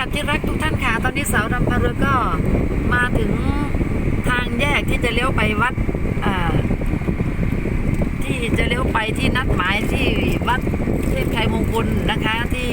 ลับที่รักทุกท่านค่ะ ตอนนี้สาวดำพาเรือก็มาถึงทางแยกที่จะเลี้ยวไปวัดที่จะเลี้ยวไปที่นัดหมายที่วัดเทพชัยมงคลนะคะที่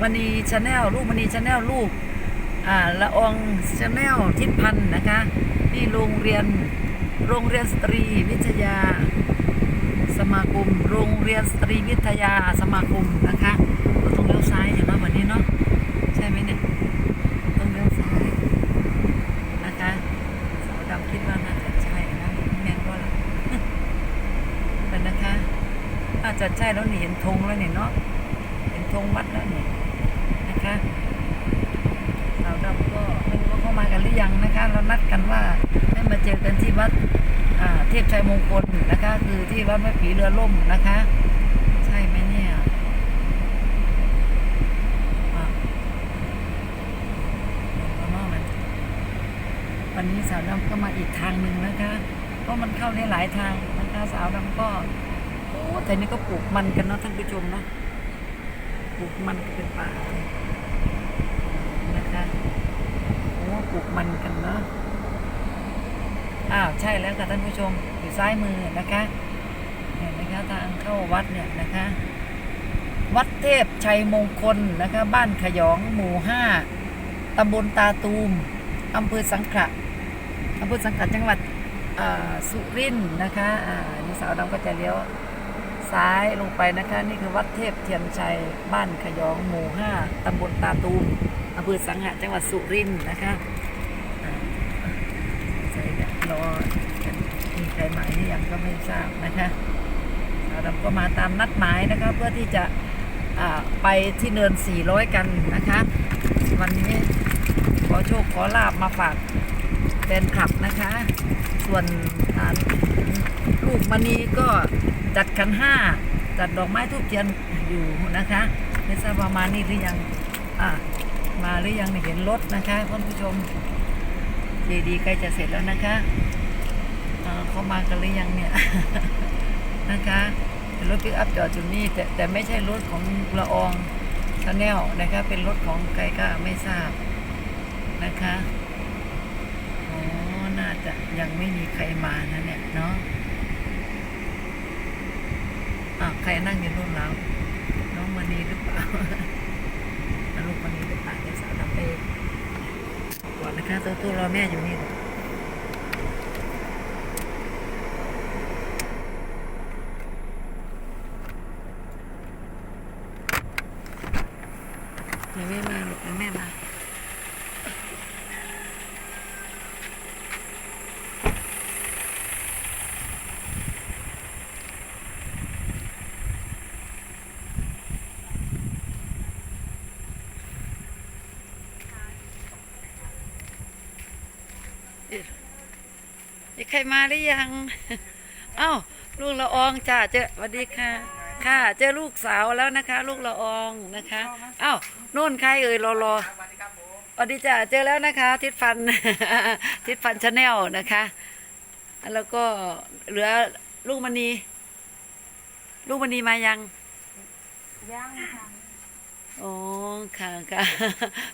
มณีชาแนลลูกมณีชาแนลลูกละอองชาแนลทิศพันธ์นะคะที่โรงเรียนโรงเรียนสตรีวิทยา สมาคม โรงเรียนสตรีวิทยาสมาคมนะคะก็ต้องเลี้ยวซ้ายอย่างน้อยวันนี้เนาะใช่ไหมเนี่ยต้องเลี้ยวซ้ายนะคะสาวดำคิดว่าน่าจะใช่นะแม่นก็ล่ะ แต่ นะคะน่าจะใช่แล้วนี่เห็นธงแล้วเนี่ยเนาะเห็นธงวัดแล้วเนี่ยนะคะสาวดำก็ไม่รู้ว่าเข้ามากันหรือยังนะคะ เรานัดกันว่าให้มาเจอกันที่วัดอ่าเทพชัยมงคลนะคะ คือที่วัดแม่ผีเรือล่มนะคะ ใช่ไหมเนี่ยอะเอาเนาะมันวันนี้สาวดำก็มาอีกทางหนึ่งนะคะ เพราะมันเข้าได้หลายทางนะคะสาวดำก็โอ้แต่นี่ก็ปลูกมันกันเนาะท่านผู้ชมเนาะปลูกมันเป็นป่านะคะโอ้ปลูกมันกันเนาะอ้าวใช่แล้วค่ะท่านผู้ชมอยู่ซ้ายมือนะคะเนี่ยนะคะทางเข้าวัดเนี่ยนะคะ วัดเทพชัยมงคลนะคะ บ้านขยองหมู่ห้าตำบลตาตูมอำเภอสังขะอำเภอสังขะจังหวัด สุรินนะคะนี่สาวดำก็จะเลี้ยวซ้ายลงไปนะคะ นี่คือวัดเทพเทียนชัยบ้านขยองหมู่ห้าตำบลตาตูมอำเภอสังขะจังหวัดสุรินทร์นะคะใช่ค่ะรอมีใครมาหรือยังก็ไม่ทราบนะคะเราก็มาตามนัดหมายนะคะ เพื่อที่จะไปที่เนิน 400 กันนะคะ วันนี้ขอโชคขอลาบมาฝากแฟนคลับนะคะ ส่วนลูกมณีก็จัดกันห้าจัดดอกไม้ทูบเทียนอยู่นะคะไม่ทราบว่ามานี่หรือยังอ่ามาหรือยังเห็นรถนะคะท่านผู้ชมเจดีใกล้จะเสร็จแล้วนะคะเขามากันหรือยังเนี่ยนะคะรถปิกอัพจอดอยู่นี่แต่แต่ไม่ใช่รถของละอองชาแนลนะคะเป็นรถของใครก็ไม่ทราบนะคะ น่าจะยังไม่มีใครมานะเนี่ยเนาะอ่าใครนั่งอยู่รุ่นเราน้องมณีหรือเปล่าลูกมณีหรือเปล่าเดี๋ยวสาวทำไปก่อนนะคะตัวตัวรอแม่อยู่นี่เดี๋ยวแม่มาลูกเดี๋ยวแม่มา มีใครมาหรือยัง เอ้าลูกละอองจ้าเจอสวัสดีค่ะ ค่ะ เจอลูกสาวแล้วนะคะ ลูกละอองนะคะ เอ้าโน่นใครเอ่ยรอรอสวัสดีจ้าเจอแล้วนะคะ ทิศพัน ทิศพันชาแนลนะคะ แล้วก็เหลือลูกมณี ลูกมณีมายังย่างค่ะ อ๋อค่ะค่ะ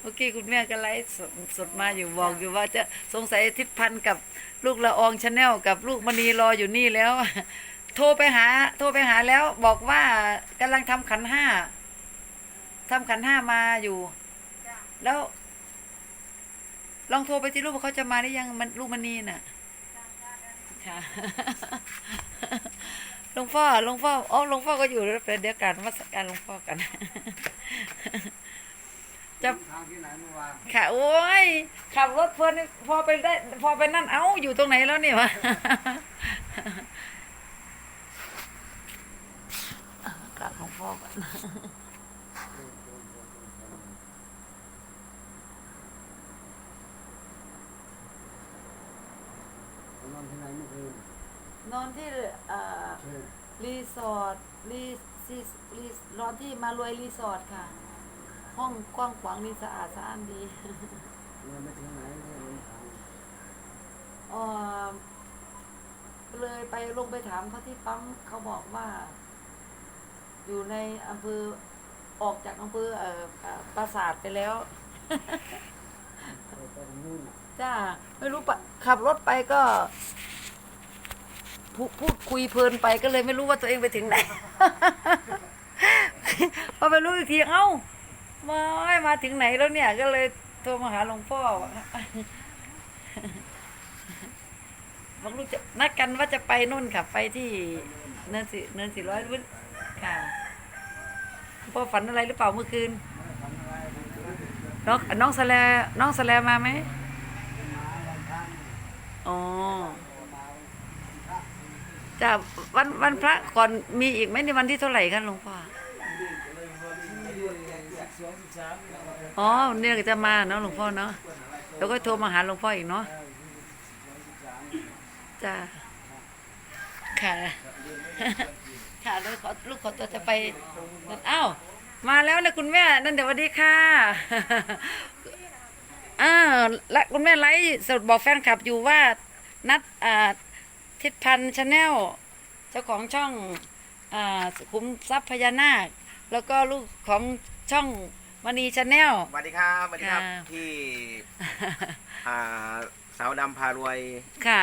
เมื่อกี้คุณแม่ก็ไลฟ์สดสดมาอยู่บอกอยู่ว่าจะสงสัยทิศพันธ์กับลูกละอองชาแนลกับลูกมณีรออยู่นี่แล้ว โทรไปหา โทรไปหาแล้วบอกว่ากำลังทำขันห้าทำขันห้ามาอยู่จ้ะแล้ว ลองโทรไปที่ลูกว่าเขาจะมาหรือยังมันลูกมณีน่ะค่ะ หลวงพ่อหลวงพ่ออ๋อหลวงพ่อก็อยู่แล้วเป็นเดียวกันมาสักการหลวงพ่อกัน จะทางที่ไหนเมื่อวานค่ะโอ้ยขับรถเพลินพอไปได้ พอไปนั่นเอ้าอยู่ตรงไหนแล้วเนี่ยวะกราบหลวงพ่อก่อนนอนที่ไหนเมื่อคืน นอนที่เอ่อเชิญรีสอร์ทรีซีรีนอนที่มารวยรีสอร์ทค่ะ ห้องกว้างขวางนี่สะอาดสะอ้านดีเงินไปถึงไหนเนี่ยเงินทางเอ่อเลยไปลงไปถามเขาที่ปั๊มเขาบอกว่า อยู่ในอำเภอออกจากอำเภอเอ่อเอ่อปราสาทไปแล้วไปตรงนู้นน่ะจ้าไม่รู้ปะขับรถไปก็ พูพูดคุยเพลินไปก็เลยไม่รู้ว่าตัวเองไปถึงไหน พอไปรู้อีกทีเอ้ามามาถึงไหนแล้วเนี่ย ก็เลยโทรมาหาหลวงพ่อบอกลูกจะนัดกันว่าจะไปนู่นค่ะ ไปที่เนินสี่เนินสี่ร้อยวุ้นค่ะหลวงพ่อฝันอะไรหรือเปล่าเมื่อคืน น้องน้องสแลน้องสแลมาไหมมาวันครั้งอ๋อ จะวันวันพระก่อนมีอีกไหมในวันที่เท่าไหร่กันหลวงพ่ออ๋อเนี่ยจะมาเนาะหลวงพ่อเนาะแล้วก็โทรมาหาหลวงพ่ออีกเนาะจ้าค่ะค่ะแล้วขอลูกขอตัวจะไปอ้าวมาแล้วนะคุณแม่นั่นเดี๋ยวสวัสดีค่ะอ่าและคุณแม่ไลฟ์สดบอกแฟนคลับอยู่ว่านัดอ่า ทิศพันธ์ชาแนลเจ้าของช่องอ่าขุมทรัพย์พญานาค แล้วก็ลูกของช่องมณีชาแนลสวัสดีครับสวัสดีครับค่ะที่อ่าสาวดำพารวยค่ะ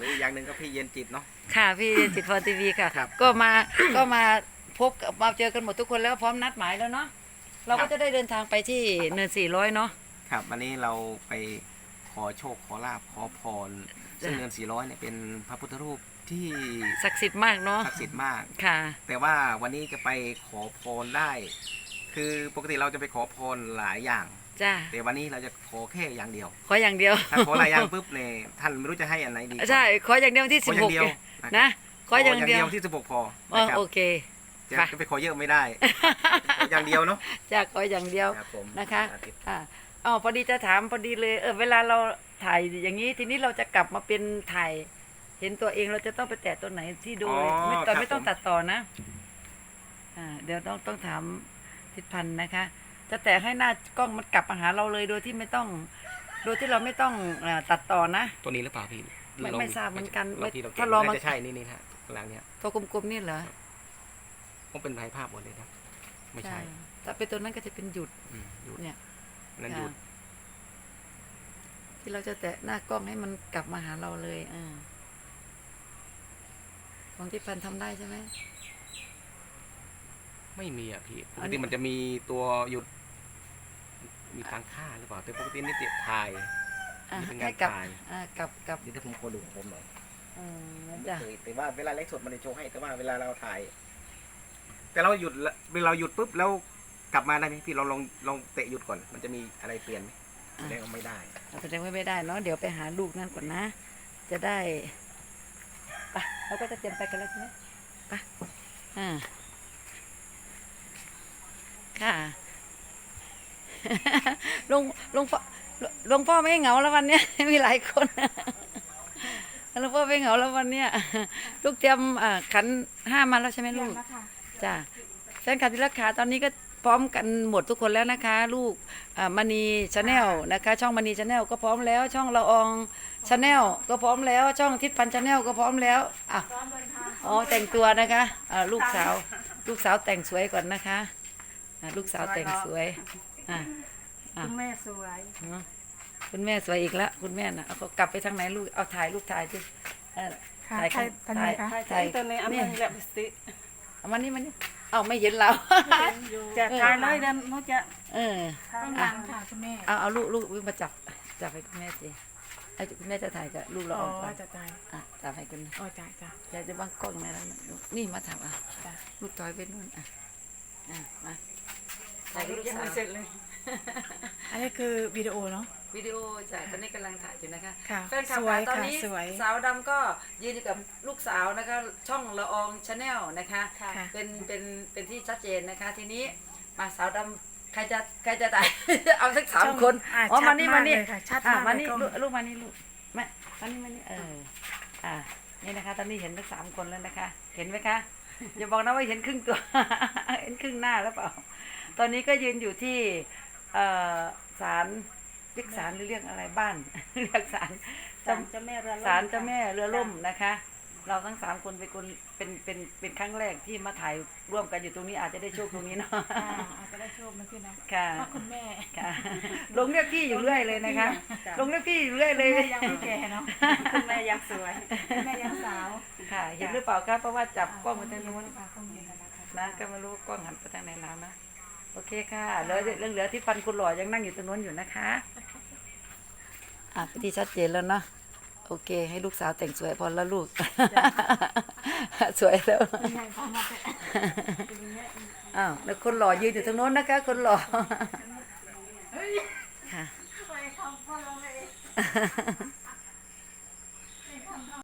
หรืออีกอย่างหนึ่งก็พี่เย็นจิตเนาะค่ะพี่จิตพรทีวีค่ะครับก็มาก็มาพบกับมาเจอกันหมดทุกคนแล้วพร้อมนัดหมายแล้วเนาะเราครัก็บจะได้เดินทางไปที่เนินสี่ร้อยเนาะครับวันนี้เราไปขอโชคขอลาบขอพร ซึ่งเงินสี่ร้อยเนี่ยเป็นพระพุทธรูปที่ศักดิ์สิทธิ์มากเนาะศักดิ์สิทธิ์มาก ค่ะ แต่ว่าวันนี้จะไปขอพรได้ คือปกติเราจะไปขอพรหลายอย่าง จ้าแต่วันนี้เราจะขอแค่อย่างเดียว ขออย่างเดียว ถ้าขอหลายอย่างปุ๊บเนี่ยท่านไม่รู้จะให้อันไหนดีก่อนใช่ ขออย่างเดียวที่ขสิอบอย่าหงกเดียวนะ ขออย่างเดียวที่สิบหกพออ๋อนะครับโอเค จะค่ะ จะไปขอเยอะไม่ได้ ขออย่างเดียวเนาะจะขออย่างเดียว ครับผมนะคะอาทิตย์อ่าอ๋อพอดีจะถามพอดีเลย เออ เวลาเรา ถ่ายอย่างนี้ทีนี้เราจะกลับมาเป็นถ่าย เห็นตัวเองเราจะต้องไปแตะตัวไหนที่ดูอ๋อไม่ตอนครับไม่ต้องผม ตัดต่อนะอ่าเดี๋ยวต้องต้องถามทิศพันธ์นะคะ จะแตะให้หน้ากล้องมันกลับมาหาเราเลยโดยที่ไม่ต้อง โดยที่เราไม่ต้องอ่าตัดต่อนะ ตัวนี้หรือเปล่าพี่ไม่ลองไม่ทราบเหมือนกันลองที่เราถ้าลองน่ามาจะใช่นี่นี่ฮะข้างหล่างเนี่ยตัวกลมๆนี่เหรอต้องเป็นลายภาพหมดเลยนะ ไม่ใช่ถ้าเป็นตัวนั้นก็จะเป็นหยุดอืมหยุดเนี่ย นั่นหยุดค่ะ ที่เราจะแตะหน้ากล้องให้มันกลับมาหาเราเลยอ่าของที่พันทำได้ใช่ไหม ไม่มีอะพี่ปอักนนี้ติมันจะมีตัวหยุด มีตั้งค่าหรือเปล่า แต่ปกตินี่ติดถ่ายอะนี่เป็นให้งานกลับถ่ายอ่ากลับกลับนี่ถ้าผมขอดูของผมหน่อยอืมผมไม่จ้ะเคยแต่ว่าเวลาไลฟ์สดมันจะโชว์ให้ แต่ว่าเวลาเราถ่าย แต่เราหยุดละเวลาเราหยุดปุ๊บแล้วกลับมาได้ไหมพี่เราลองลองเตะหยุดก่อน มันจะมีอะไรเปลี่ยนไหม แสดงว่าไม่ได้แสดงว่าไม่ได้เนาะเดี๋ยวไปหาลูกนั่นก่อนนะ จะได้ไปเราก็จะเตรียมไปกันแล้วใช่ไหมไปอ่าค่ะหลวงหลวงพ่อหลวงพ่อไม่เหงาแล้ววันเนี้ยมีหลายคนหลวงพ่อไม่เหงาแล้ววันเนี้ยลูกเตรียมอ่าขันห้ามาแล้วใช่ไหมเรีลูยนกนะคะจ้าแฟนคลับที่รักขาตอนนี้ก็ พร้อมกันหมดทุกคนแล้วนะคะ ลูกอ่ามณีชาแนลนะคะ ช่องมณีชาแนลก็พร้อมแล้ว ช่องละอองชาแนลก็พร้อมแล้ว ช่องทิศพันชาแนลก็พร้อมแล้วอะอ๋อแต่งตัวนะคะอ่าลูกสาว ลูกสาวแต่งสวยก่อนนะคะอ่าลูกสาวแต่งสวยอะอะคุณแม่สวยเนาะคุณแม่สวยอีกแล้วคุณแม่น่ะเอาก็กลับไปทางไหนลูกเอาถ่ายลูกถ่ายดิเออค่ะถ่ายใครทันไหมคะถ่ายตัวในอันเนี่นึยงแหละสิเอามานี่มานี่ เอาไม่เห็นเราจะทายเลยเดินเขาจะเออต้องดังค่ะคุณแม่เอาเอาลูกลูกวิ่งมาจับจับให้คุณแม่สิไอ้คุณแม่จะถ่ายกับลูกเราอ๋อออกก่อนจะตายอะจับให้คุณอ๋อจ้าจ้าจะจะบ้างกล้องไหนแล้วนะลูกนี่มาถามอะจ้าลูกถอยไปนู่นอะอะมาถ่ายรูปยังไม่เสร็จเลย อันนี้คือวิดีโอเนาะ วิดีโอจ้ะตอนนี้กำลังถ่ายอยู่นะคะค่ะแฟนคลับสวยค่ะตอนค่ะนี้สวยสาวดำก็ยืนอยู่กับลูกสาวนะคะ ช่องละอองชาแนลนะคะ ค่ะ เป็นเป็นเป็นที่ชัดเจนนะคะ ทีนี้มาสาวดำใครจะใครจะถ่ายเอาสักสามคนอะอ๋อชัมาดนี่มากมานี่เลยค่ะชัดอะมากมาเลยนี่กล้อง ลูกลูกมานี่ลูกมามานี่มานี่เอออ่านี่นะคะ ตอนนี้เห็นทั้งสามคนแล้วนะคะ เห็นไหมคะ อย่าบอกนะว่าเห็นครึ่งตัว เห็นครึ่งหน้าแล้วเปล่า ตอนนี้ก็ยืนอยู่ที่ เอ่อศาลเรียกศาลหรือเรียกอะไรบ้าน เรียกศาลศาลเจ้าแม่เรือล่มศาลเจ้าแม่เรือล่มนะคะ เราทั้งสามคนเป็นคนเป็นเป็นเป็นครั้งแรกที่มาถ่ายร่วมกันอยู่ตรงนี้อาจจะได้โชคตรงนี้เนาะอ่าอาจจะได้โชคนะพี่นะค่ะเพราะคุณแม่ค่ะลงเรียกพี่อยู่เรื่อยเลยนะคะ ลงเรียกพี่อยู่เรื่อยเลยแม่ยังไม่แก่เนาะคุณแม่ยังสวยแม่ยังสาวค่ะเห็นหรือเปล่าครับเพราะว่าจับกล้องมาทางนู้นปากกล้องเห็นแล้วนะคะนะก็ไม่รู้ว่ากล้องหันไปทางไหนแล้วนะ โอเคค่ะเหลือเหลือเหลือที่ฟันคุณหล่อยังนั่งอยู่ตรงนู้นอยู่นะคะ อะที่ชัดเจนแล้วเนาะโอเค ให้ลูกสาวแต่งสวยพอแล้วลูก สวยแล้วยังไงพอมาเป็นอ้าวแล้วคนหล่อยืนอยู่ตรงโน้นนะคะ คนหล่อค่ะ